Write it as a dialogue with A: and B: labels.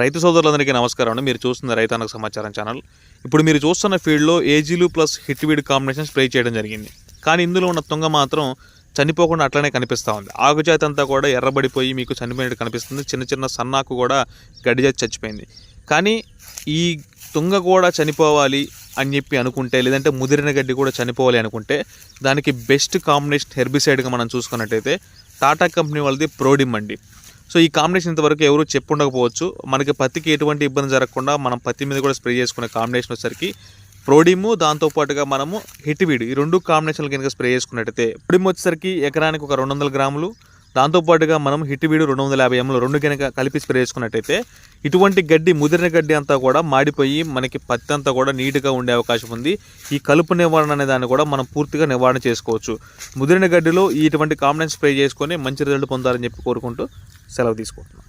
A: రైతు సోదరులందరికీ నమస్కారం అండి. మీరు చూస్తున్న రైతాంగ సమాచారం ఛానల్. ఇప్పుడు మీరు చూస్తున్న ఫీల్డ్లో ఏజీలు ప్లస్ హిట్వీడ్ కాంబినేషన్ స్ప్రే చేయడం జరిగింది. కానీ ఇందులో ఉన్న తుంగ మాత్రం చనిపోకుండా అట్లనే కనిపిస్తూ ఉంది. ఆకుజాతి అంతా కూడా ఎర్రబడిపోయి మీకు చనిపోయినట్టు కనిపిస్తుంది. చిన్న చిన్న సన్నాకు కూడా గడ్డిజాతి చచ్చిపోయింది. కానీ ఈ తుంగ కూడా చనిపోవాలి అని చెప్పి అనుకుంటే లేదంటే ముదిరిన గడ్డి కూడా చనిపోవాలి అనుకుంటే దానికి బెస్ట్ కాంబినేషన్ హెర్బిసైడ్గా మనం చూసుకున్నట్టయితే టాటా కంపెనీ వాళ్ళది ప్రోడిమ్ అండి. సో ఈ కాంబినేషన్ ఇంతవరకు ఎవరు చెప్పుండకపోవచ్చు. మనకి పత్తికి ఎటువంటి ఇబ్బంది జరగకుండా మనం పత్తి మీద కూడా స్ప్రే చేసుకునే కాంబినేషన్ వచ్చేసరికి ప్రోడిము దాంతోపాటుగా మనము హిట్వీడ్ ఈ రెండు కాంబినేషన్లు కనుక స్ప్రే చేసుకున్నట్టయితే ప్రోడిమ్ వచ్చేసరికి ఎకరానికి ఒక రెండు వందల గ్రాములు దాంతోపాటుగా మనం హిట్వీడ్ రెండు వందల యాభై ఎంలు రెండు కనుక కలిపి స్ప్రే చేసుకున్నట్టయితే ఇటువంటి గడ్డి ముదిరిన గడ్డి అంతా కూడా మాడిపోయి మనకి పత్తి అంతా కూడా నీట్గా ఉండే అవకాశం ఉంది. ఈ కలుపు నివారణ అనే దాన్ని కూడా మనం పూర్తిగా నివారణ చేసుకోవచ్చు. ముదిరిన గడ్డిలో ఇటువంటి కాంబినెన్స్ స్ప్రే చేసుకొని మంచి రిజల్ట్ పొందాలని చెప్పి కోరుకుంటూ సెలవు తీసుకుంటున్నాం.